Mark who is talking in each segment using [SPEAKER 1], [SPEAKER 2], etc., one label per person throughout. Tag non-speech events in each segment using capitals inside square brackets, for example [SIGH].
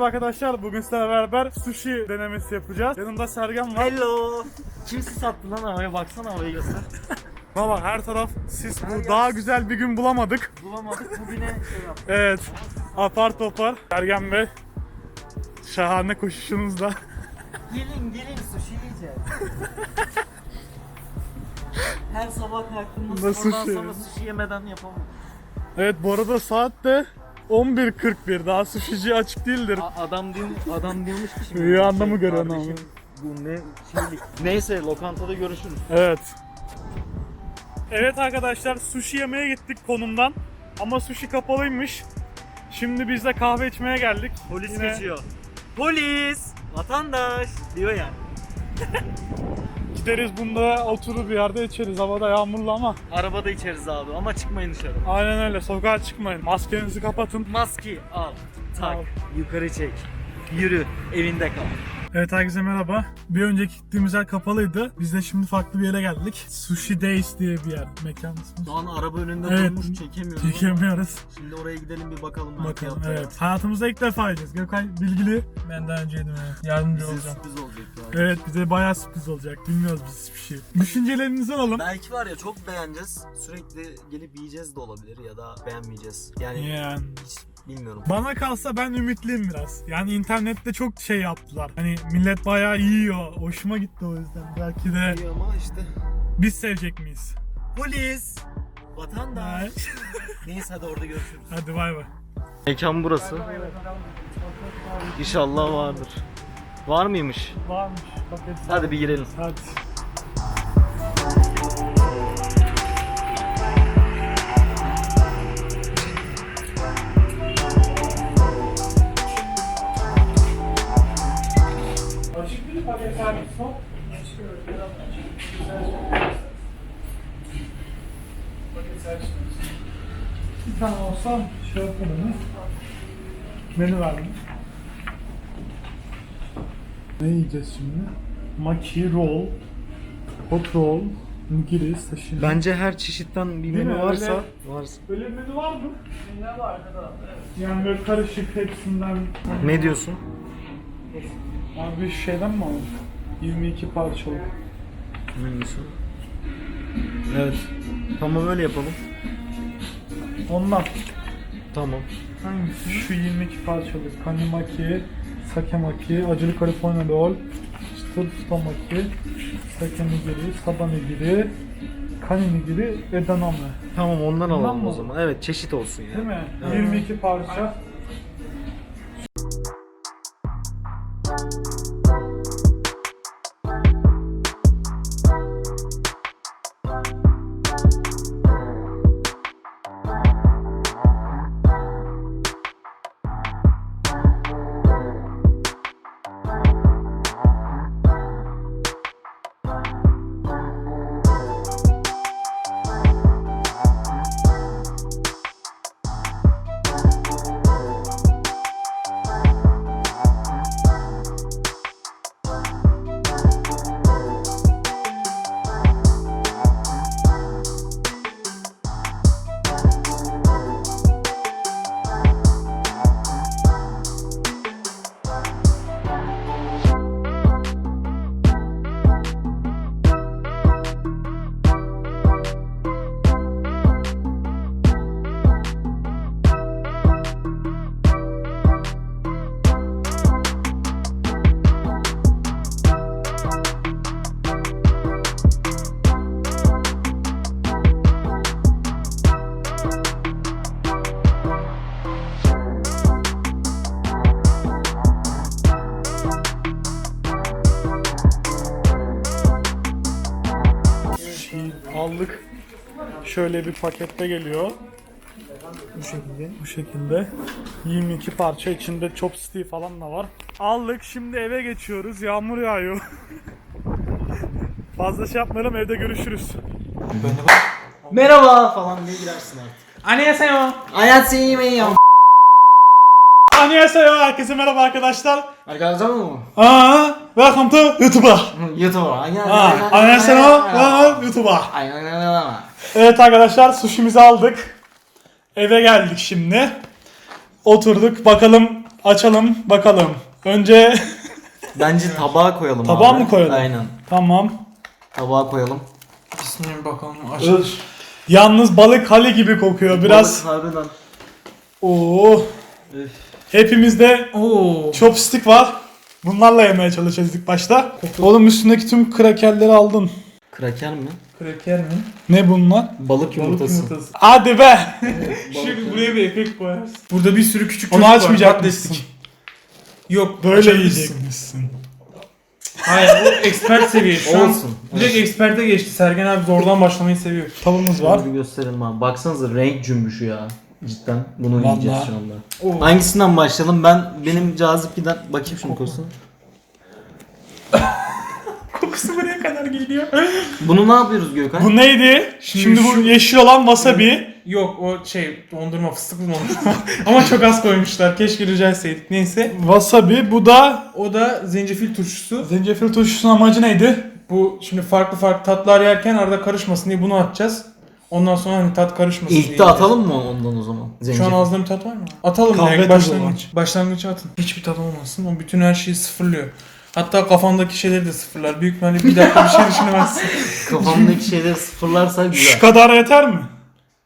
[SPEAKER 1] merhaba arkadaşlar. Bugün sizlerle beraber sushi denemesi yapacağız. Yanımda Sergen var.
[SPEAKER 2] Hello. Kimsi sattı lan havaya baksana havaya göster. [LAUGHS]
[SPEAKER 1] Valla her taraf sis. Bu daha güzel bir gün bulamadık.
[SPEAKER 2] Bulamadık bugüne şey yaptık.
[SPEAKER 1] Evet. Apar topar. Sergen Bey. Şahane koşuşunuzla.
[SPEAKER 2] Gelin gelin sushi yiyeceğiz. Her sabah kalktığımda
[SPEAKER 1] Nasıl şey?
[SPEAKER 2] sonra sushi yemeden yapamam.
[SPEAKER 1] Evet bu arada saat de 11.41. Daha sushici açık değildir.
[SPEAKER 2] A- adam diyor, adam diyormuş ki şimdi.
[SPEAKER 1] Rüyanda
[SPEAKER 2] şey,
[SPEAKER 1] mı görüyorsun
[SPEAKER 2] kardeşim, Bu ne şeylik. Neyse lokantada görüşürüz.
[SPEAKER 1] Evet. Evet arkadaşlar sushi yemeye gittik konumdan. Ama sushi kapalıymış. Şimdi biz de kahve içmeye geldik.
[SPEAKER 2] Polis
[SPEAKER 1] Yine
[SPEAKER 2] geçiyor. Polis! Vatandaş! Diyor yani. [LAUGHS]
[SPEAKER 1] Gideriz bunda oturur bir yerde içeriz. Havada yağmurlu ama.
[SPEAKER 2] Arabada içeriz abi ama çıkmayın dışarı.
[SPEAKER 1] Aynen öyle. Sokağa çıkmayın. Maskenizi kapatın.
[SPEAKER 2] Maske al, tak,
[SPEAKER 1] Al.
[SPEAKER 2] yukarı çek, yürü, evinde kal.
[SPEAKER 1] Evet herkese merhaba. Bir önceki gittiğimiz yer kapalıydı. Biz de şimdi farklı bir yere geldik. Sushi Days diye bir yer. Mekan ismi.
[SPEAKER 2] Şu an araba önünde
[SPEAKER 1] Evet.
[SPEAKER 2] durmuş çekemiyoruz.
[SPEAKER 1] Çekemiyoruz.
[SPEAKER 2] Şimdi oraya gidelim bir bakalım.
[SPEAKER 1] Bakalım
[SPEAKER 2] yapıyor.
[SPEAKER 1] evet. Hayatımızda ilk defa yiyeceğiz. Gökay bilgili. Ben daha önceydim evet. Yardımcı
[SPEAKER 2] Bize
[SPEAKER 1] olacağım.
[SPEAKER 2] sürpriz olacak yani.
[SPEAKER 1] Evet bize bayağı sürpriz olacak. Bilmiyoruz biz hiçbir şey. Düşüncelerinizi alalım.
[SPEAKER 2] Belki var ya çok beğeneceğiz. Sürekli gelip yiyeceğiz de olabilir ya da beğenmeyeceğiz. Yani
[SPEAKER 1] Yani.
[SPEAKER 2] hiç bilmiyorum.
[SPEAKER 1] Bana kalsa ben ümitliyim biraz. Yani internette çok şey yaptılar. Hani millet bayağı yiyor. Hoşuma gitti o yüzden. Belki de
[SPEAKER 2] İyi ama işte.
[SPEAKER 1] biz sevecek miyiz?
[SPEAKER 2] Polis! Vatandaş! [LAUGHS] Neyse hadi orada görüşürüz.
[SPEAKER 1] Hadi bay bay.
[SPEAKER 2] Mekan burası. İnşallah vardır. Var mıymış?
[SPEAKER 1] Varmış. Paket
[SPEAKER 2] Hadi bir girelim.
[SPEAKER 1] Hadi. Paket servis. Bir tane olsa şey yapalım. Menü verdim. Ne yiyeceğiz şimdi? Maki roll, hot roll, nigiri, sashimi.
[SPEAKER 2] Bence her çeşitten bir
[SPEAKER 1] Değil
[SPEAKER 2] menü
[SPEAKER 1] mi?
[SPEAKER 2] varsa
[SPEAKER 1] Öyle-
[SPEAKER 2] varsa.
[SPEAKER 1] Öyle bir menü var mı? Ne var Yani böyle karışık hepsinden.
[SPEAKER 2] Ne diyorsun?
[SPEAKER 1] Abi bir şeyden mi alalım? 22 parçalık.
[SPEAKER 2] Menüsü. Evet. Tamam öyle yapalım.
[SPEAKER 1] Ondan.
[SPEAKER 2] Tamam.
[SPEAKER 1] Hangisi? Şu 22 parçalık. Kanimaki, sakemaki, acılı California roll, çıtır futamaki, sake nigiri, saba nigiri, kani nigiri, edaname.
[SPEAKER 2] Tamam ondan alalım
[SPEAKER 1] mı?
[SPEAKER 2] o zaman. Evet çeşit olsun ya.
[SPEAKER 1] Değil mi?
[SPEAKER 2] Evet.
[SPEAKER 1] 22 parça. Aldık. Şöyle bir pakette geliyor. Bu şekilde. Bu şekilde. 22 parça içinde chopstick falan da var. Aldık şimdi eve geçiyoruz. Yağmur yağıyor. [LAUGHS] Fazla şey yapmayalım evde görüşürüz.
[SPEAKER 2] Merhaba falan diye girersin artık.
[SPEAKER 1] Annyeonghaseyo.
[SPEAKER 2] Hayat seni ya.
[SPEAKER 1] Annyeonghaseyo. Herkese merhaba arkadaşlar.
[SPEAKER 2] Arkadaşlar mı?
[SPEAKER 1] Aa, welcome to YouTube'a.
[SPEAKER 2] YouTube'a.
[SPEAKER 1] Annyeonghaseyo. Welcome YouTube'a.
[SPEAKER 2] Aynen
[SPEAKER 1] Evet arkadaşlar sushimizi aldık. Eve geldik şimdi. Oturduk bakalım açalım bakalım. Önce [LAUGHS]
[SPEAKER 2] Bence tabağa koyalım
[SPEAKER 1] Tabağa
[SPEAKER 2] abi.
[SPEAKER 1] mı koyalım?
[SPEAKER 2] Aynen.
[SPEAKER 1] tamam.
[SPEAKER 2] Tabağa koyalım.
[SPEAKER 3] Bismillah bakalım açılır.
[SPEAKER 1] Yalnız balık hali gibi kokuyor biraz.
[SPEAKER 2] Balık harbiden.
[SPEAKER 1] Oo.
[SPEAKER 2] Üf.
[SPEAKER 1] Hepimizde
[SPEAKER 3] Oo.
[SPEAKER 1] chopstick var. Bunlarla yemeye çalışacağız ilk başta. Oğlum üstündeki tüm krakerleri aldın.
[SPEAKER 2] Kraker mi?
[SPEAKER 3] Kraker mi?
[SPEAKER 1] Ne bunlar?
[SPEAKER 2] Balık yumurtası.
[SPEAKER 3] Balık yumurtası.
[SPEAKER 1] Hadi be. [LAUGHS]
[SPEAKER 3] Şimdi buraya bir efekt koyarsın. Burada bir sürü küçük
[SPEAKER 1] Onu
[SPEAKER 3] çocuk var,
[SPEAKER 1] açmayacak mısın?
[SPEAKER 3] Yok
[SPEAKER 1] Böyle yiyecekmişsin.
[SPEAKER 3] Hayır bu expert seviye. Şu an
[SPEAKER 2] Olsun.
[SPEAKER 3] direkt experte geçti. Sergen abi zordan başlamayı seviyor.
[SPEAKER 1] Tavamız var.
[SPEAKER 2] Var. Bir gösterelim abi. Baksanıza renk cümbüşü ya. Cidden. Bunu
[SPEAKER 1] Vallahi.
[SPEAKER 2] yiyeceğiz şu anda.
[SPEAKER 3] Oo.
[SPEAKER 2] Hangisinden başlayalım? Ben benim cazip giden bakayım şunu kokusuna. [LAUGHS]
[SPEAKER 3] Kokusu buraya kadar geliyor.
[SPEAKER 2] Bunu ne yapıyoruz Gökhan?
[SPEAKER 1] Bu neydi? Şimdi,
[SPEAKER 3] Şimdi
[SPEAKER 1] bu
[SPEAKER 3] şu-
[SPEAKER 1] yeşil olan wasabi.
[SPEAKER 3] Yok o şey dondurma fıstıklı dondurma. [LAUGHS] Ama çok az koymuşlar. Keşke rica etseydik. Neyse.
[SPEAKER 1] Wasabi. Bu da
[SPEAKER 3] O da zencefil turşusu.
[SPEAKER 1] zencefil turşusunun amacı neydi?
[SPEAKER 3] Bu şimdi farklı farklı tatlar yerken arada karışmasın diye bunu atacağız. Ondan sonra hani tat karışmasın diye.
[SPEAKER 2] İlk de atalım mı ondan o zaman?
[SPEAKER 3] Şu
[SPEAKER 2] Zencefil.
[SPEAKER 3] an ağzında bir tat var mı? Atalım
[SPEAKER 1] Kahve
[SPEAKER 3] direkt
[SPEAKER 1] tadı
[SPEAKER 3] başlangıç. Başlangıç atın. Hiçbir tat olmasın. O bütün her şeyi sıfırlıyor. Hatta kafandaki şeyleri de sıfırlar. Büyük ihtimalle bir dakika bir şey [LAUGHS] düşünemezsin.
[SPEAKER 2] Kafamdaki şeyleri sıfırlarsa
[SPEAKER 1] Şu
[SPEAKER 2] güzel.
[SPEAKER 1] kadar yeter mi?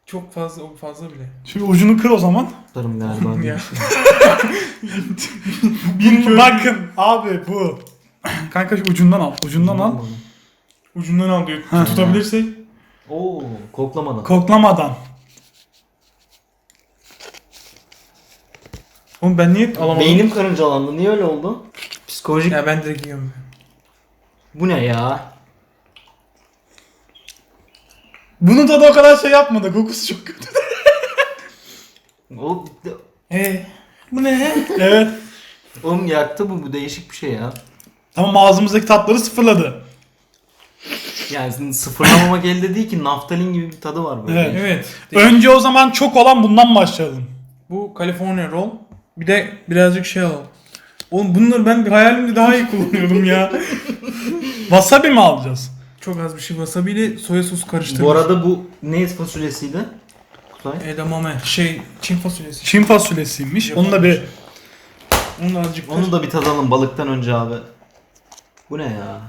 [SPEAKER 3] Çok fazla o fazla bile.
[SPEAKER 1] Şu ucunu kır o zaman.
[SPEAKER 2] Tutarım galiba. [LAUGHS]
[SPEAKER 3] Ya.
[SPEAKER 1] Bir bakın abi bu. [CLEARS THROAT] Kanka şu ucundan al. Ucundan al.
[SPEAKER 3] Ucundan al diyor. Tutabilirsek.
[SPEAKER 2] Oo, koklamadan.
[SPEAKER 1] Koklamadan.
[SPEAKER 3] Oğlum ben niye alamadım?
[SPEAKER 2] Beynim karıncalandı. Niye öyle oldu? Psikolojik.
[SPEAKER 3] Ya ben direkt yiyorum.
[SPEAKER 2] Bu ne ya?
[SPEAKER 1] Bunun tadı o kadar şey yapmadı. Kokusu çok kötü. [LAUGHS]
[SPEAKER 2] O,
[SPEAKER 3] Eee. Bu ne?
[SPEAKER 1] evet.
[SPEAKER 2] oğlum yaktı bu. Bu değişik bir şey ya.
[SPEAKER 1] Tamam ağzımızdaki tatları sıfırladı.
[SPEAKER 2] Yani sıfırlamamak elde değil ki. Naftalin gibi bir tadı var böyle.
[SPEAKER 1] Evet.
[SPEAKER 3] evet.
[SPEAKER 1] Önce o zaman çok olan bundan başlayalım.
[SPEAKER 3] Bu California roll. Bir de birazcık şey alalım. Oğlum bunları ben hayalimde daha iyi kullanıyordum ya. [LAUGHS]
[SPEAKER 1] Wasabi mi alacağız?
[SPEAKER 3] Çok az bir şey wasabi ile soya sosu karıştırmış.
[SPEAKER 2] Bu arada bu ne fasulyesiydi? Kutay.
[SPEAKER 3] Edamame. Şey Çin fasulyesi.
[SPEAKER 1] Çin fasulyesiymiş. Onu da bir
[SPEAKER 3] Onu da azıcık
[SPEAKER 2] Onu da bir tadalım balıktan önce abi. Bu ne ya?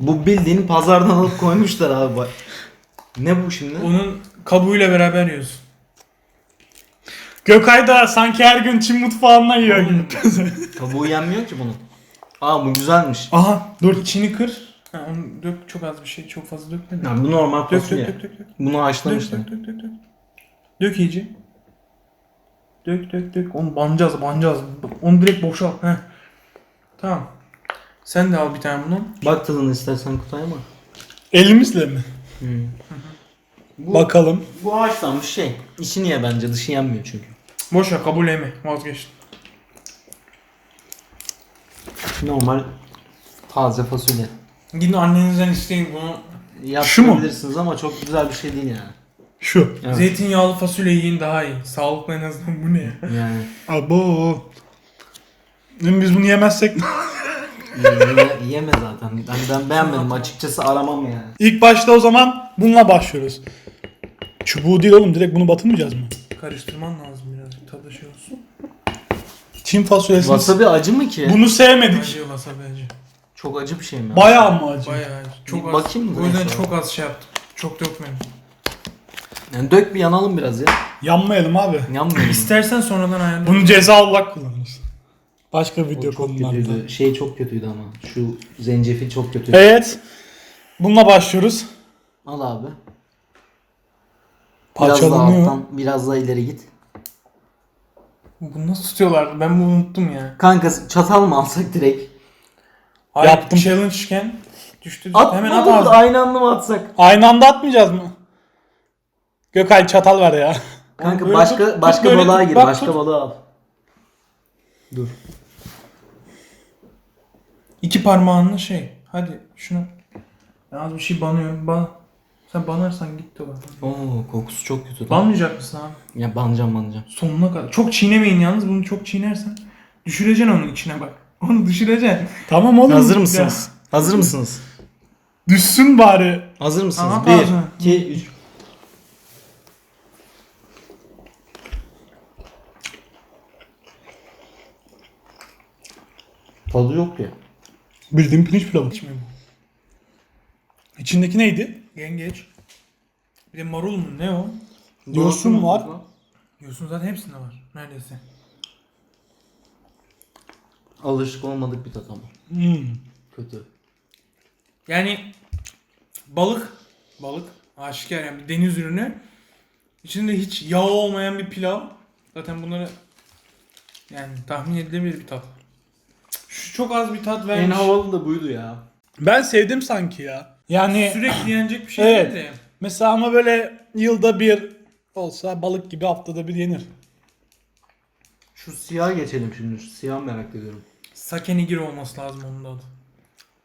[SPEAKER 2] Bu bildiğin pazardan alıp koymuşlar abi bak. Ne bu şimdi?
[SPEAKER 3] Onun kabuğuyla beraber yiyorsun.
[SPEAKER 1] Gökay da sanki her gün Çin mutfağından yiyor gibi.
[SPEAKER 2] Kabuğu yenmiyor ki bunun. Aa bu güzelmiş.
[SPEAKER 1] Aha dur.
[SPEAKER 3] İçini kır. Ha, onu dök çok az bir şey. Çok fazla dökme. de.
[SPEAKER 2] Yani bu normal
[SPEAKER 3] Dök
[SPEAKER 2] fasulye.
[SPEAKER 3] dök dök dök.
[SPEAKER 2] Bunu
[SPEAKER 3] Dök
[SPEAKER 2] haşlamışlar.
[SPEAKER 3] dök dök dök dök. Dök iyice. Dök dök dök. Onu banacağız banacağız. Onu direkt boşalt. Heh. Tamam. Sen de al bir tane bunun.
[SPEAKER 2] Bak tadını istersen Kutay ama.
[SPEAKER 1] Elimizle mi?
[SPEAKER 2] Bu,
[SPEAKER 1] Bakalım.
[SPEAKER 2] bu haşlanmış şey. İçini ye bence dışı yenmiyor çünkü.
[SPEAKER 3] Boş ver kabul eme. Vazgeçtim.
[SPEAKER 2] Normal taze fasulye.
[SPEAKER 3] Gidin annenizden isteyin bunu.
[SPEAKER 2] Yapabilirsiniz ama çok güzel bir şey değil yani.
[SPEAKER 1] Şu.
[SPEAKER 2] Evet.
[SPEAKER 3] Zeytinyağlı fasulye yiyin daha iyi. Sağlıklı en azından bu ne ya?
[SPEAKER 2] Yani
[SPEAKER 1] Abo. Şimdi biz bunu yemezsek [LAUGHS]
[SPEAKER 2] ye- yeme zaten. Ben, ben beğenmedim açıkçası aramam yani.
[SPEAKER 1] İlk başta o zaman bununla başlıyoruz. Çubuğu değil oğlum direkt bunu batırmayacağız mı?
[SPEAKER 3] Karıştırman lazım birazcık tadı şey olsun.
[SPEAKER 1] Çin fasulyesi.
[SPEAKER 2] Wasabi acı mı ki?
[SPEAKER 1] Bunu sevmedik.
[SPEAKER 3] Acı wasabi acı.
[SPEAKER 2] Çok acı bir şey mi?
[SPEAKER 1] Bayağı mı acı?
[SPEAKER 3] Bayağı acı. Çok
[SPEAKER 2] Bir
[SPEAKER 3] az.
[SPEAKER 2] bakayım mı
[SPEAKER 3] O yüzden
[SPEAKER 2] neyse.
[SPEAKER 3] çok az şey yaptım. Çok dökmedim.
[SPEAKER 2] Yani dök bir yanalım biraz ya.
[SPEAKER 1] Yanmayalım abi.
[SPEAKER 2] Yanmıyor.
[SPEAKER 3] İstersen sonradan ayarla.
[SPEAKER 1] Bunu ceza olarak kullanırız. Başka video
[SPEAKER 2] kötüydü. Şey çok kötüydü ama. Şu zencefil çok kötü.
[SPEAKER 1] Evet. Bununla başlıyoruz.
[SPEAKER 2] Al abi. Biraz daha
[SPEAKER 1] Parçalanıyor.
[SPEAKER 2] alttan, biraz daha ileri git.
[SPEAKER 3] Bunu nasıl tutuyorlardı? Ben bunu unuttum ya.
[SPEAKER 2] Kanka çatal mı alsak direkt?
[SPEAKER 3] Hayır,
[SPEAKER 1] Yaptım.
[SPEAKER 3] Challenge'ken düştü.
[SPEAKER 2] At
[SPEAKER 3] Hemen at ağzına.
[SPEAKER 2] aynı anda mı atsak?
[SPEAKER 1] Aynı anda atmayacağız mı? Gökay çatal ver ya.
[SPEAKER 2] Kanka
[SPEAKER 3] Böyle
[SPEAKER 2] başka
[SPEAKER 3] tut, tut
[SPEAKER 2] başka
[SPEAKER 3] böyle
[SPEAKER 2] balığa
[SPEAKER 3] tut,
[SPEAKER 2] gir,
[SPEAKER 3] bak
[SPEAKER 2] başka
[SPEAKER 3] tut.
[SPEAKER 2] balığa al.
[SPEAKER 3] İki parmağınla şey. Hadi şunu. Ben az bir şey banıyorum. Ban. Sen banarsan gitti o.
[SPEAKER 2] Oo kokusu çok kötü.
[SPEAKER 3] Banmayacak mısın abi?
[SPEAKER 2] Ya banacağım banacağım.
[SPEAKER 3] Sonuna kadar. Çok çiğnemeyin yalnız. Bunu çok çiğnersen düşüreceksin onun içine bak. [LAUGHS] Onu düşüreceksin.
[SPEAKER 1] Tamam oğlum.
[SPEAKER 2] Hazır mısınız? Hazır mısınız?
[SPEAKER 1] Düşsün bari.
[SPEAKER 2] Hazır mısınız?
[SPEAKER 3] Aha,
[SPEAKER 2] 1,
[SPEAKER 3] ağzına.
[SPEAKER 2] 2, 3. Tadı yok ya.
[SPEAKER 1] Bildiğin pirinç pilavı.
[SPEAKER 3] Bu.
[SPEAKER 1] İçindeki neydi?
[SPEAKER 3] Yengeç. Bir de marul mu ne o?
[SPEAKER 1] Yosun var.
[SPEAKER 3] Yosun zaten hepsinde var. Neredeyse.
[SPEAKER 2] Alışık olmadık bir tat ama.
[SPEAKER 1] Hmm.
[SPEAKER 2] Kötü.
[SPEAKER 3] Yani balık, balık aşikar yani bir deniz ürünü. İçinde hiç yağ olmayan bir pilav. Zaten bunları yani tahmin edilebilir bir tat. Şu çok az bir tat
[SPEAKER 2] En
[SPEAKER 3] vermiş.
[SPEAKER 2] havalı da buydu ya.
[SPEAKER 1] Ben sevdim sanki ya. Yani
[SPEAKER 3] Sürekli yenecek bir şey
[SPEAKER 1] Evet.
[SPEAKER 3] değil de.
[SPEAKER 1] mesela ama böyle yılda bir olsa balık gibi haftada bir yenir.
[SPEAKER 2] Şu siyah geçelim şimdi. Şu siyah merak ediyorum.
[SPEAKER 3] Sake nigiri olması lazım onun da adı.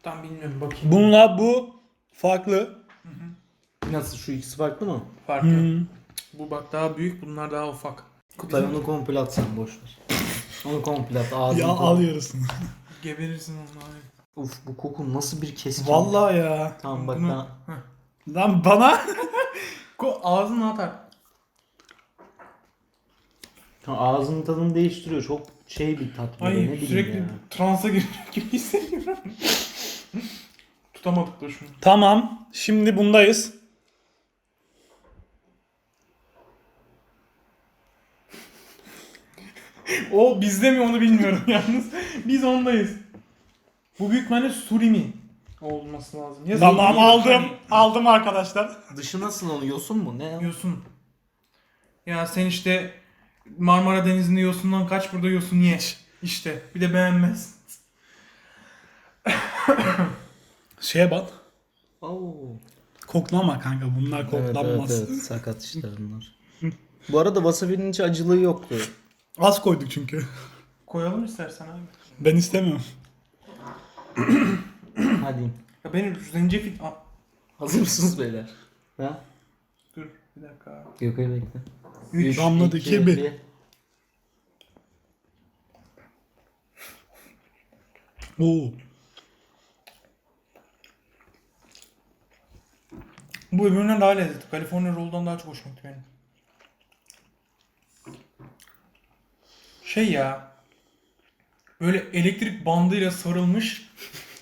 [SPEAKER 3] Tam bilmiyorum bakayım.
[SPEAKER 1] Bununla bu farklı.
[SPEAKER 2] Nasıl şu ikisi farklı mı?
[SPEAKER 3] Farkı.
[SPEAKER 1] Hmm.
[SPEAKER 3] Bu bak daha büyük bunlar daha ufak.
[SPEAKER 2] Kutay onu komple at sen boş ver. Onu komple at ağzını
[SPEAKER 1] Ya al yarısını.
[SPEAKER 3] Geberirsin onları.
[SPEAKER 2] Uf bu koku nasıl bir keskin.
[SPEAKER 1] Vallahi ya.
[SPEAKER 2] Tamam bak
[SPEAKER 3] Bunu-
[SPEAKER 2] ben
[SPEAKER 1] Lan bana [LAUGHS]
[SPEAKER 3] Ko ağzına atar.
[SPEAKER 2] Ha, ağzının tadını değiştiriyor. Çok şey bir tat böyle ne
[SPEAKER 3] Ay
[SPEAKER 2] bileyim
[SPEAKER 3] sürekli
[SPEAKER 2] ya.
[SPEAKER 3] transa girmiş [LAUGHS] gibi hissediyorum. Tutamadık da şunu.
[SPEAKER 1] Tamam. Şimdi bundayız.
[SPEAKER 3] O bizde mi onu bilmiyorum [LAUGHS] yalnız. Biz ondayız. Bu büyük ihtimalle surimi olması lazım. Ya
[SPEAKER 1] Tamam
[SPEAKER 3] ya
[SPEAKER 1] aldım.
[SPEAKER 3] hani
[SPEAKER 1] Aldım arkadaşlar.
[SPEAKER 2] Dışı nasıl onu yosun mu? Ne?
[SPEAKER 3] Yosun. Ya sen işte Marmara Denizi'nde yosundan kaç burada yosun ye. İşte bir de beğenmez. [LAUGHS]
[SPEAKER 1] Şeye bak.
[SPEAKER 2] Oo.
[SPEAKER 1] Koklama kanka bunlar
[SPEAKER 2] Evet,
[SPEAKER 1] koklanmaz.
[SPEAKER 2] evet, evet. Sakat işler bunlar. Bu arada wasabi'nin hiç acılığı yoktu.
[SPEAKER 1] Az koyduk çünkü.
[SPEAKER 3] Koyalım istersen abi.
[SPEAKER 1] Ben istemiyorum. [COUGHS]
[SPEAKER 2] Hadi.
[SPEAKER 3] Ya benim zencefil... Aa,
[SPEAKER 2] Hazır mısınız beyler? Ha?
[SPEAKER 3] dur bir dakika abi.
[SPEAKER 2] Gökay bekle.
[SPEAKER 3] Üç.
[SPEAKER 1] Damladı iki, bir. Oo.
[SPEAKER 3] Bu öbüründen daha lezzetli. California Roll'dan daha çok hoşuma gitti benim. Şey ya. Böyle elektrik bandıyla sarılmış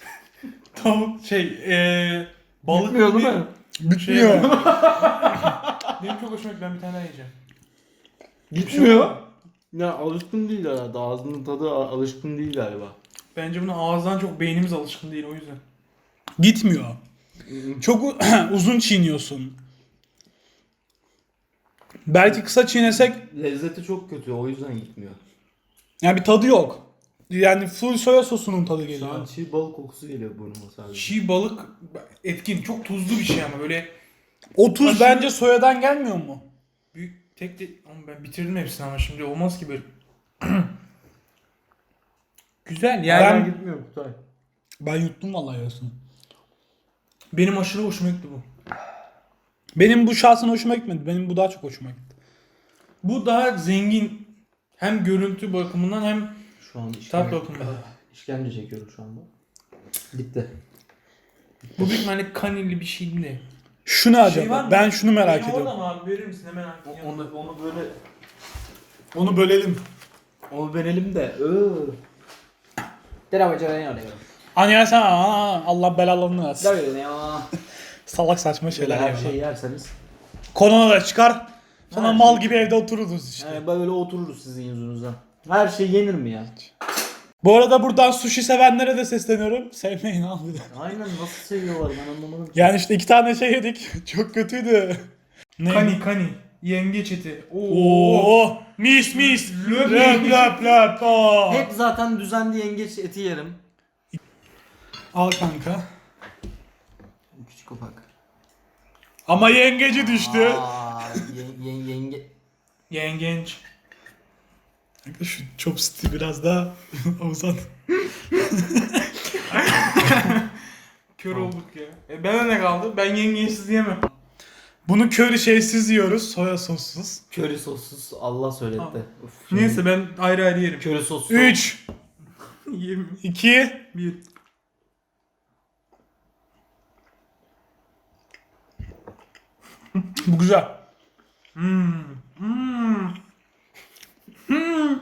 [SPEAKER 3] [LAUGHS] tavuk şey eee balık
[SPEAKER 2] Bitmiyor
[SPEAKER 3] gibi-
[SPEAKER 2] değil mi?
[SPEAKER 1] Bitmiyor.
[SPEAKER 3] Şey- [LAUGHS] Benim çok hoşuma gitti. Ben bir tane daha yiyeceğim.
[SPEAKER 2] Gitmiyor. Ya alışkın değil herhalde. Ağzının tadı a- alışkın değil galiba.
[SPEAKER 3] Bence buna ağızdan çok beynimiz alışkın değil o yüzden.
[SPEAKER 1] Gitmiyor. Çok u- [CLEARS THROAT] uzun çiğniyorsun. Belki kısa çiğnesek
[SPEAKER 2] Lezzeti çok kötü o yüzden gitmiyor.
[SPEAKER 1] Yani bir tadı yok. Yani full soya sosunun tadı
[SPEAKER 2] Şu an
[SPEAKER 1] geliyor.
[SPEAKER 2] çiğ balık kokusu geliyor burnuma sadece.
[SPEAKER 3] Çiğ balık etkin. Çok tuzlu bir şey ama böyle
[SPEAKER 1] O tuz bence soyadan gelmiyor mu?
[SPEAKER 3] büyük tek de Ama ben bitirdim hepsini ama şimdi olmaz ki böyle. [CLEARS THROAT] Güzel yani
[SPEAKER 1] Ben-
[SPEAKER 2] gitmiyor Kutay.
[SPEAKER 1] Ben yuttum vallahi yarısını.
[SPEAKER 3] benim aşırı hoşuma gitti bu.
[SPEAKER 1] Benim bu şahsın hoşuma gitmedi. Benim bu daha çok hoşuma gitti.
[SPEAKER 3] Bu daha zengin hem görüntü bakımından hem
[SPEAKER 2] Şu an
[SPEAKER 3] tat
[SPEAKER 2] işkence,
[SPEAKER 3] bakımından. [LAUGHS]
[SPEAKER 2] işkence çekiyorum şu anda. Bitti.
[SPEAKER 3] Bu büyük ihtimalle kanilli bir şey değil.
[SPEAKER 1] Şu ne acaba?
[SPEAKER 3] Şey var mı?
[SPEAKER 1] ben şunu merak
[SPEAKER 3] Benim
[SPEAKER 1] ediyorum.
[SPEAKER 3] orada mı abi verir misin hemen abi?
[SPEAKER 2] Onu, onu böyle
[SPEAKER 1] Onu bölelim.
[SPEAKER 2] onu verelim de. Iıı.
[SPEAKER 1] Hani ya sen aa, Allah belalarını versin.
[SPEAKER 2] Böyle ya. [LAUGHS]
[SPEAKER 1] Salak saçma
[SPEAKER 2] Şöyle
[SPEAKER 1] şeyler
[SPEAKER 2] her
[SPEAKER 1] ya.
[SPEAKER 2] şeyi yerseniz.
[SPEAKER 1] Korona da çıkar. Sonra
[SPEAKER 2] Her
[SPEAKER 1] mal
[SPEAKER 2] şey-
[SPEAKER 1] gibi evde otururuz işte.
[SPEAKER 2] Yani böyle otururuz sizin yüzünüzden. Her şey yenir mi ya?
[SPEAKER 1] Bu arada buradan sushi sevenlere de sesleniyorum. Sevmeyin abi de.
[SPEAKER 2] Aynen nasıl seviyorlar ben anlamadım. ki.
[SPEAKER 1] Yani işte iki tane şey yedik. [LAUGHS] Çok kötüydü. Ne?
[SPEAKER 3] Kani kani. Yengeç eti. Oo.
[SPEAKER 1] Oo, mis mis.
[SPEAKER 3] Löp
[SPEAKER 1] Löp löp löp. Oo.
[SPEAKER 2] Hep zaten düzenli yengeç eti yerim.
[SPEAKER 1] Al kanka.
[SPEAKER 2] Küçük ufak.
[SPEAKER 1] Ama yengeci düştü.
[SPEAKER 2] Aa, ye- ye- yenge...
[SPEAKER 3] Yengeç.
[SPEAKER 1] Kanka Şu chopstick'i biraz daha [LAUGHS] uzat.
[SPEAKER 3] Kör olduk ya. E bana ne kaldı? Ben yengeçsiz yemem.
[SPEAKER 1] Bunu köri şeysiz yiyoruz. Soya sossuz.
[SPEAKER 2] Köri sossuz Allah söyletti.
[SPEAKER 3] Neyse ben ayrı ayrı yerim.
[SPEAKER 2] Köri sossuz.
[SPEAKER 1] 3,
[SPEAKER 3] Yerim.
[SPEAKER 1] 2,
[SPEAKER 3] Bir.
[SPEAKER 1] Bu güzel.
[SPEAKER 3] Hmm. Hmm. Hmm.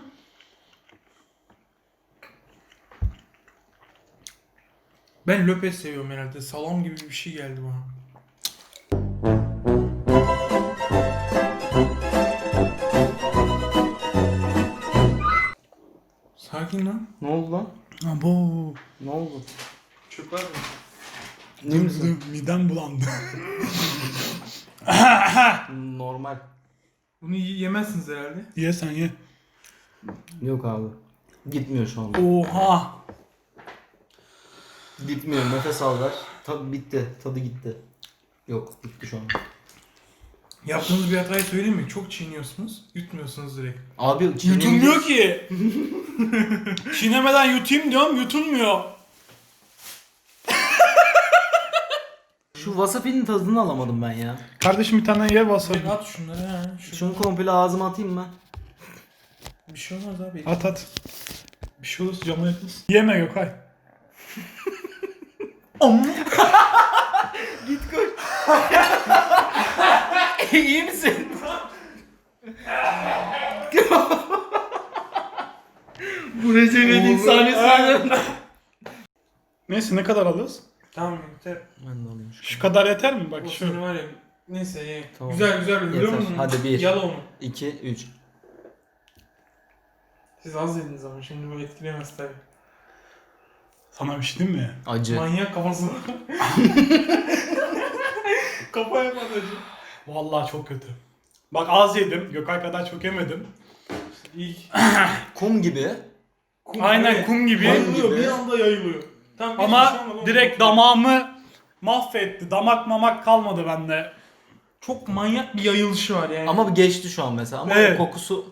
[SPEAKER 3] Ben löpet seviyorum herhalde. Salam gibi bir şey geldi bana. Sakin lan.
[SPEAKER 2] Ne oldu lan?
[SPEAKER 1] Abo.
[SPEAKER 2] Ne oldu?
[SPEAKER 3] Çöp var mı?
[SPEAKER 2] Ne misin?
[SPEAKER 1] Midem bulandı. [LAUGHS]
[SPEAKER 2] Normal.
[SPEAKER 3] Bunu y- yemezsiniz herhalde.
[SPEAKER 1] ye sen ye.
[SPEAKER 2] Yok abi. Gitmiyor şu anda.
[SPEAKER 1] Oha.
[SPEAKER 2] Gitmiyor. Nefes al ver. Tadı bitti. Tadı gitti. Yok bitti şu an.
[SPEAKER 3] Yaptığınız bir hatayı söyleyeyim mi? Çok çiğniyorsunuz, yutmuyorsunuz direkt.
[SPEAKER 2] Abi
[SPEAKER 1] Yutulmuyor ki. [LAUGHS] Çiğnemeden yutayım diyorum yutulmuyor.
[SPEAKER 2] Şu wasabi'nin tadını alamadım ben ya.
[SPEAKER 1] Kardeşim bir tane ye wasabi.
[SPEAKER 3] at şunları ha. Şu...
[SPEAKER 2] Şunu komple ağzıma atayım mı?
[SPEAKER 3] Bir şey olmaz abi.
[SPEAKER 1] At at. Bir şey olursa cama yakınsın. Yeme Gökay. [LAUGHS]
[SPEAKER 2] İyi misin? Bu Recep İvedik sahnesi.
[SPEAKER 1] Neyse ne kadar alırız?
[SPEAKER 3] Tamam yeter.
[SPEAKER 2] Ben de alayım şu.
[SPEAKER 1] Şu kadar yeter mi? Bak
[SPEAKER 3] O
[SPEAKER 1] şu.
[SPEAKER 3] var ya. Neyse ye.
[SPEAKER 2] Tamam.
[SPEAKER 3] Güzel güzel biliyor
[SPEAKER 2] Yeter.
[SPEAKER 3] musun?
[SPEAKER 2] Hadi bir.
[SPEAKER 3] Yala onu.
[SPEAKER 2] 2, 3.
[SPEAKER 3] Siz az yediniz ama şimdi bu etkileyemez tabii.
[SPEAKER 1] Sana bir şey diyeyim mi?
[SPEAKER 2] Acı.
[SPEAKER 3] Manyak kafası. [LAUGHS] Kafa yapmadı acı.
[SPEAKER 1] Vallahi çok kötü. Bak az yedim. Gökay kadar çok yemedim.
[SPEAKER 3] İlk.
[SPEAKER 2] Kum gibi.
[SPEAKER 3] Kum
[SPEAKER 1] Aynen
[SPEAKER 3] gibi.
[SPEAKER 1] kum gibi.
[SPEAKER 3] Yayılıyor
[SPEAKER 2] gibi.
[SPEAKER 3] bir anda yayılıyor. Tam şey
[SPEAKER 1] Ama
[SPEAKER 3] olmadı,
[SPEAKER 1] direkt
[SPEAKER 3] olmadı.
[SPEAKER 1] damağımı mahvetti. Damak mamak kalmadı bende.
[SPEAKER 3] Çok manyak bir yayılışı var yani.
[SPEAKER 2] Ama geçti şu an mesela. Ama
[SPEAKER 1] Evet.
[SPEAKER 2] kokusu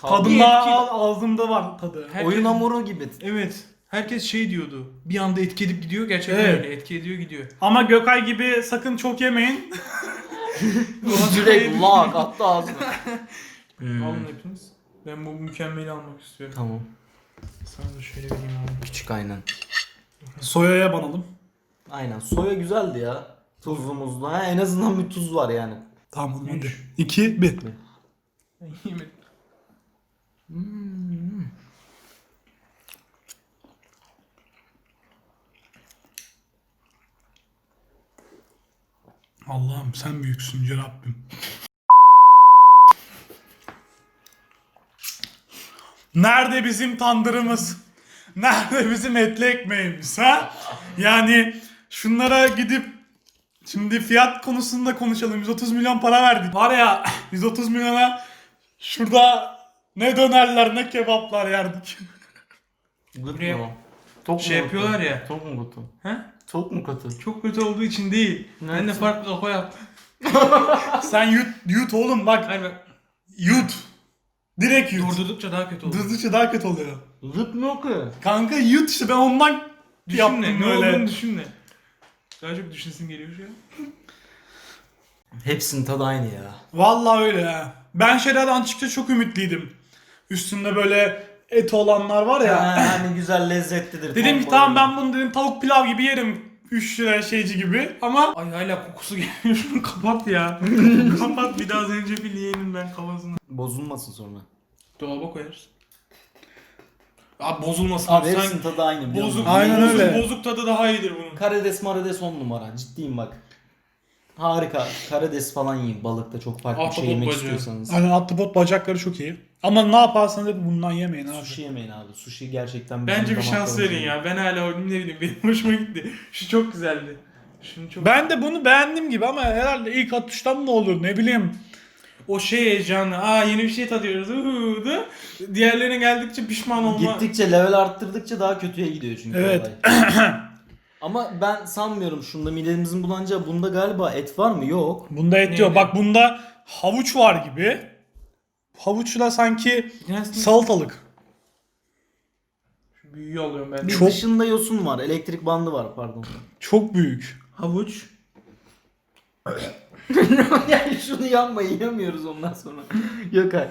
[SPEAKER 2] kaldı.
[SPEAKER 1] Tadında
[SPEAKER 3] etkili.
[SPEAKER 1] ağzımda var tadı.
[SPEAKER 3] Herkes-
[SPEAKER 2] Oyun hamuru gibi.
[SPEAKER 3] Evet. Herkes şey diyordu. Bir anda etki edip gidiyor. Gerçekten
[SPEAKER 1] Evet.
[SPEAKER 3] öyle. Etki ediyor gidiyor.
[SPEAKER 1] Ama Gökay gibi sakın çok yemeyin. [LAUGHS]
[SPEAKER 2] Direkt lak attı ağzına. [LAUGHS]
[SPEAKER 3] Alın hepiniz. Ben bu mükemmeli almak istiyorum.
[SPEAKER 2] Tamam.
[SPEAKER 3] Sana da şöyle vereyim abi.
[SPEAKER 2] Küçük aynen.
[SPEAKER 1] Soyaya banalım.
[SPEAKER 2] Aynen. Soya güzeldi ya. Tuzlu muzlu. Ha, en azından bir tuz var yani.
[SPEAKER 1] Tamam oğlum hadi.
[SPEAKER 3] Üç.
[SPEAKER 1] 2, 1.
[SPEAKER 3] Ben yemedim.
[SPEAKER 1] Allah'ım sen büyüksün Yüce Rabbim. Nerede bizim tandırımız? Nerede bizim etli ekmeğimiz ha? Yani şunlara gidip şimdi fiyat konusunda konuşalım. 130 milyon para verdik. Var ya 130 milyona şurada ne dönerler ne kebaplar yerdik.
[SPEAKER 3] Buraya-?
[SPEAKER 2] Tok
[SPEAKER 3] Şey
[SPEAKER 2] mu
[SPEAKER 3] yapıyorlar
[SPEAKER 2] kötü?
[SPEAKER 3] ya.
[SPEAKER 2] Çok mu kötü?
[SPEAKER 3] He?
[SPEAKER 2] Çok mu kötü?
[SPEAKER 3] Çok kötü olduğu için değil. Ben de farklı kafa yaptım.
[SPEAKER 1] Sen yut, yut oğlum bak
[SPEAKER 3] Hayır bak.
[SPEAKER 1] yut. Direkt yut.
[SPEAKER 3] Durdurdukça daha kötü oldu.
[SPEAKER 1] Durdukça daha kötü oluyor.
[SPEAKER 2] Zıt mı ki?
[SPEAKER 1] Kanka yut işte ben ondan
[SPEAKER 3] Düşünme.
[SPEAKER 1] yaptım
[SPEAKER 3] Ne
[SPEAKER 1] böyle.
[SPEAKER 3] olduğunu düşünme. Daha çok düşünsün geliyor şu an.
[SPEAKER 2] Hepsinin tadı aynı ya.
[SPEAKER 1] Vallahi öyle ha. Ben şeylerden açıkça çok ümitliydim. Üstünde böyle et olanlar var ya.
[SPEAKER 2] Ha, hani güzel lezzetlidir.
[SPEAKER 1] dedim ki
[SPEAKER 2] Tam
[SPEAKER 1] tamam ben bunu dedim tavuk pilav gibi yerim. 3 lira şeyci gibi ama
[SPEAKER 3] Ay hala kokusu geliyor. Şunu [LAUGHS] kapat ya. [LAUGHS] kapat bir daha zencefil yiyelim ben kafasına.
[SPEAKER 2] Bozulmasın sonra.
[SPEAKER 3] Dolaba koyarız. Abi bozulmasın.
[SPEAKER 2] Abi
[SPEAKER 3] Sen
[SPEAKER 2] hepsinin tadı aynı biliyor
[SPEAKER 3] bozuk?
[SPEAKER 1] Aynen
[SPEAKER 3] bozuk,
[SPEAKER 1] öyle.
[SPEAKER 3] bozuk tadı daha iyidir bunun.
[SPEAKER 2] Karides marides on numara. Ciddiyim bak. Harika. Karides falan yiyin. Balıkta çok farklı bir şey yemek
[SPEAKER 3] bacağı.
[SPEAKER 2] istiyorsanız.
[SPEAKER 1] hani ahtapot bacakları çok iyi. Ama ne yaparsanız hep bundan yemeyin abi.
[SPEAKER 2] Sushi yemeyin abi. Sushi gerçekten bizim
[SPEAKER 3] Bence bir
[SPEAKER 2] damak
[SPEAKER 3] şans verin
[SPEAKER 2] değil.
[SPEAKER 3] ya. Ben hala o ne bileyim benim hoşuma gitti. Şu çok güzeldi. Şunu çok
[SPEAKER 1] Ben de bunu beğendim gibi ama herhalde ilk atıştan mı olur ne bileyim.
[SPEAKER 3] o şey heyecanı. Aa yeni bir şey tadıyoruz. Uhu'du. Diğerlerine geldikçe pişman olma.
[SPEAKER 2] Gittikçe level arttırdıkça daha kötüye gidiyor çünkü
[SPEAKER 1] Evet.
[SPEAKER 2] olay. [CLEARS THROAT] Ama ben sanmıyorum şunda midemizin bulanacağı bunda galiba et var mı? Yok.
[SPEAKER 1] Bunda et
[SPEAKER 3] Neydi?
[SPEAKER 1] yok. Bak bunda havuç var gibi. Havuçla sanki
[SPEAKER 3] Nasıl?
[SPEAKER 1] salatalık.
[SPEAKER 3] Şu büyüğü alıyorum ben.
[SPEAKER 2] Bir
[SPEAKER 1] Çok-
[SPEAKER 2] dışında yosun var. Elektrik bandı var pardon.
[SPEAKER 1] Çok büyük.
[SPEAKER 3] Havuç. [LAUGHS]
[SPEAKER 2] yani şunu yanma yiyemiyoruz ondan sonra. Gökay.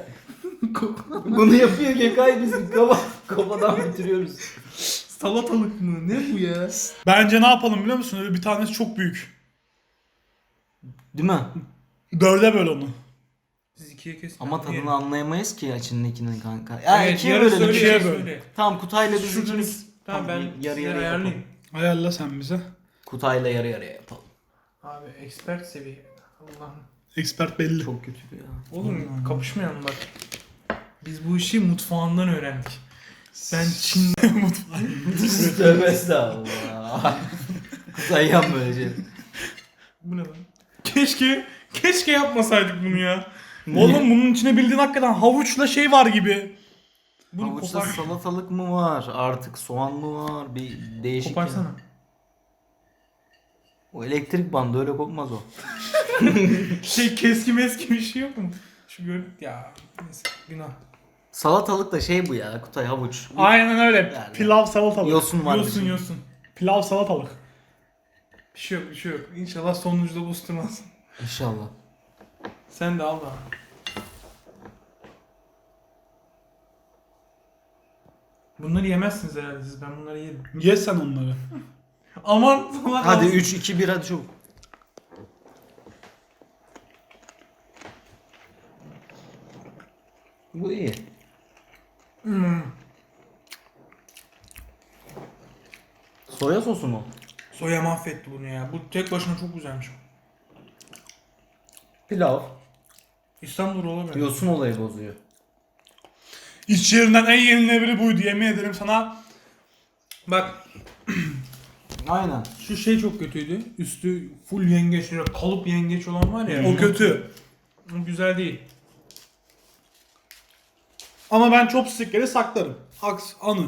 [SPEAKER 2] Bunu yapıyor Gökay biz kafa, kafadan bitiriyoruz.
[SPEAKER 3] Salatalık mı? Ne bu ya?
[SPEAKER 1] Bence ne yapalım biliyor musun? Öyle bir tanesi çok büyük.
[SPEAKER 2] Değil mi?
[SPEAKER 1] Dörde böl onu.
[SPEAKER 3] İkiye kesin.
[SPEAKER 2] Ama tadını anlayamayız ki içindekinin kanka. Ya
[SPEAKER 3] Evet,
[SPEAKER 2] ikiye bölelim.
[SPEAKER 3] söyle,
[SPEAKER 1] ikiye böl.
[SPEAKER 3] söyle.
[SPEAKER 2] Tamam Kutay'la biz
[SPEAKER 3] Şuradan-
[SPEAKER 2] ikimiz.
[SPEAKER 3] Tamam ben
[SPEAKER 2] yarı
[SPEAKER 3] size
[SPEAKER 2] yarı
[SPEAKER 3] ayarlayayım.
[SPEAKER 2] yapalım.
[SPEAKER 1] Ayarla sen bize.
[SPEAKER 2] Kutayla yarı yarıya yapalım.
[SPEAKER 3] Abi expert seviye. Allah'ım.
[SPEAKER 1] Expert belli.
[SPEAKER 2] Çok kötü ya.
[SPEAKER 3] Oğlum kapışmayalım bak. Biz bu işi mutfağından öğrendik. Ben Çin'de [LAUGHS] mutfağı. [LAUGHS]
[SPEAKER 2] Tövbe estağfurullah. Kutay yan böyle şey.
[SPEAKER 3] Bu ne lan? Keşke, keşke yapmasaydık bunu ya.
[SPEAKER 1] Oğlum bunun içine bildiğin hakikaten havuçla şey var gibi.
[SPEAKER 3] Bunu
[SPEAKER 2] Havuçta
[SPEAKER 3] kopar.
[SPEAKER 2] salatalık mı var? Artık soğan mı var? Bir değişik.
[SPEAKER 3] Koparsana.
[SPEAKER 2] ya. O elektrik bandı öyle kopmaz o. [LAUGHS]
[SPEAKER 3] Şey keski meski bir şey yok mu? Şu gör ya. Neyse günah.
[SPEAKER 2] Salatalık da şey bu ya Kutay havuç.
[SPEAKER 1] Aynen öyle.
[SPEAKER 2] Yani.
[SPEAKER 1] Pilav salatalık.
[SPEAKER 2] Yosun var.
[SPEAKER 3] Yosun
[SPEAKER 2] bizim.
[SPEAKER 3] yosun.
[SPEAKER 1] Pilav salatalık.
[SPEAKER 3] Bir şey yok bir şey yok. İnşallah sonuçta bozturmaz.
[SPEAKER 2] İnşallah.
[SPEAKER 3] Sen de al da. Bunları yemezsiniz herhalde siz. Ben bunları yerim.
[SPEAKER 1] Ye sen onları. [LAUGHS]
[SPEAKER 3] Aman Allah
[SPEAKER 2] Hadi
[SPEAKER 3] Allah.
[SPEAKER 2] 3 2 1 hadi çabuk. Bu iyi.
[SPEAKER 3] Hmm.
[SPEAKER 2] Soya sosu mu?
[SPEAKER 3] Soya mahvetti bunu ya. Bu tek başına çok güzelmiş.
[SPEAKER 2] Pilav.
[SPEAKER 3] İstanbul olamıyor.
[SPEAKER 2] Yosun olayı bozuyor.
[SPEAKER 1] İç yerinden en yenilebilir buydu yemin ederim sana.
[SPEAKER 3] Bak [CLEARS THROAT]
[SPEAKER 2] Aynen.
[SPEAKER 3] şu şey çok kötüydü. Üstü full yengeç, kalıp yengeç olan var ya.
[SPEAKER 1] O kötü.
[SPEAKER 3] O güzel değil.
[SPEAKER 1] Ama ben chopstickleri saklarım. Aks anı.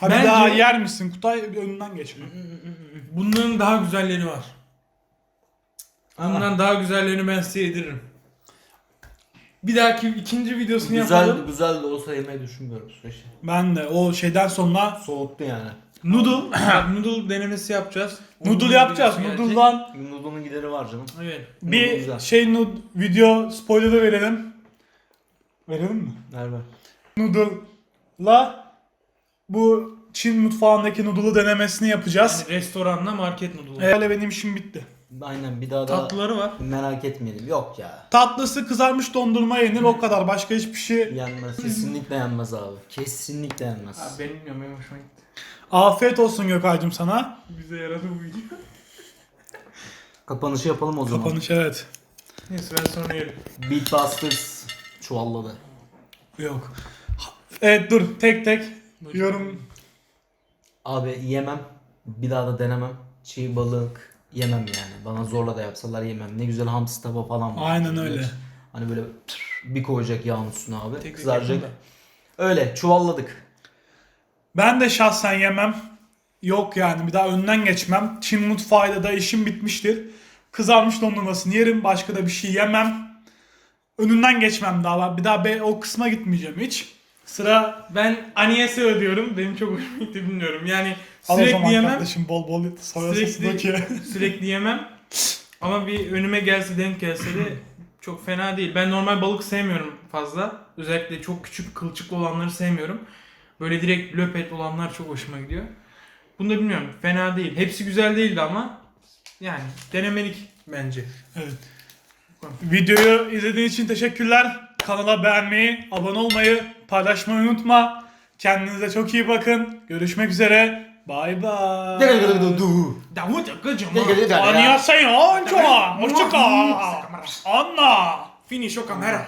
[SPEAKER 1] Hadi
[SPEAKER 3] Bence-
[SPEAKER 1] daha yer misin? Kutay önünden geçme.
[SPEAKER 3] Bunların daha güzelleri var. Bundan daha güzellerini ben size yediririm. Bir dahaki ikinci videosunu
[SPEAKER 2] Güzel
[SPEAKER 3] yapalım.
[SPEAKER 2] güzel de olsa yemeyi düşünmüyorum süreçte.
[SPEAKER 1] Ben de o şeyden sonra
[SPEAKER 2] Soğuttu yani.
[SPEAKER 3] Noodle, [CLEARS THROAT] noodle denemesi yapacağız.
[SPEAKER 1] Noodle yapacağız.
[SPEAKER 3] videosu gelecek.
[SPEAKER 1] Noodle'dan
[SPEAKER 2] Noodle'ın gideri var canım.
[SPEAKER 3] Evet.
[SPEAKER 2] Noodle
[SPEAKER 1] bir
[SPEAKER 2] güzel.
[SPEAKER 1] şey nood video spoiler'ı verelim. Verelim mi?
[SPEAKER 2] Ver.
[SPEAKER 1] Noodle'la bu Çin mutfağındaki noodle'ı denemesini yapacağız.
[SPEAKER 3] Yani restoranla market noodle.
[SPEAKER 1] Öyle benim işim bitti.
[SPEAKER 2] Aynen bir daha da
[SPEAKER 3] Tatlıları var.
[SPEAKER 2] merak etmeyelim. Yok ya.
[SPEAKER 1] Tatlısı kızarmış dondurma yenir o kadar. Başka hiçbir şey.
[SPEAKER 2] Yenmez. Kesinlikle yenmez abi. Kesinlikle yenmez.
[SPEAKER 3] Abi benim bilmiyorum benim hoşuma gitti.
[SPEAKER 1] Afiyet olsun Gökay'cım sana.
[SPEAKER 3] Bize yaradı bu video.
[SPEAKER 2] Kapanışı yapalım o zaman.
[SPEAKER 1] Kapanış evet.
[SPEAKER 3] Neyse ben sonra yerim.
[SPEAKER 2] Beatbusters çuvalladı.
[SPEAKER 1] Yok. Evet dur tek tek yorum.
[SPEAKER 2] Abi yemem. Bir daha da denemem. Çiğ balık yemem yani. Bana zorla da yapsalar yemem. Ne güzel hamsi tava falan var.
[SPEAKER 1] Aynen öyle.
[SPEAKER 2] Hani böyle bir koyacak yağın üstüne abi.
[SPEAKER 3] Tek
[SPEAKER 2] kızaracak. Öyle çuvalladık.
[SPEAKER 1] Ben de şahsen yemem. Yok yani bir daha önden geçmem. Çin mutfağıyla da işim bitmiştir. Kızarmış dondurmasını yerim. Başka da bir şey yemem. Önünden geçmem daha. Bir daha be, o kısma gitmeyeceğim hiç. Sıra
[SPEAKER 3] Ben Agnese ödüyorum. Benim çok hoşuma gitti bilmiyorum. Yani
[SPEAKER 1] al o zaman
[SPEAKER 3] sürekli yemem.
[SPEAKER 1] kardeşim bol bol soya
[SPEAKER 3] Sürekli, [LAUGHS] sürekli yemem. Ama bir önüme gelse denk gelse de çok fena değil. Ben normal balık sevmiyorum fazla. Özellikle çok küçük kılçıklı olanları sevmiyorum. Böyle direkt löpet olanlar çok hoşuma gidiyor. Bunu da bilmiyorum. Fena değil. Hepsi güzel değildi ama yani denemelik bence.
[SPEAKER 1] Evet. Videoyu izlediğin için teşekkürler. Kanala beğenmeyi, abone olmayı, paylaşmayı unutma. Kendinize çok iyi bakın. Görüşmek üzere. Bay bay.
[SPEAKER 3] Davut Gıcım.
[SPEAKER 1] Annyeonghaseyo. Hoşça kal. Anna.
[SPEAKER 3] Finish o kamera.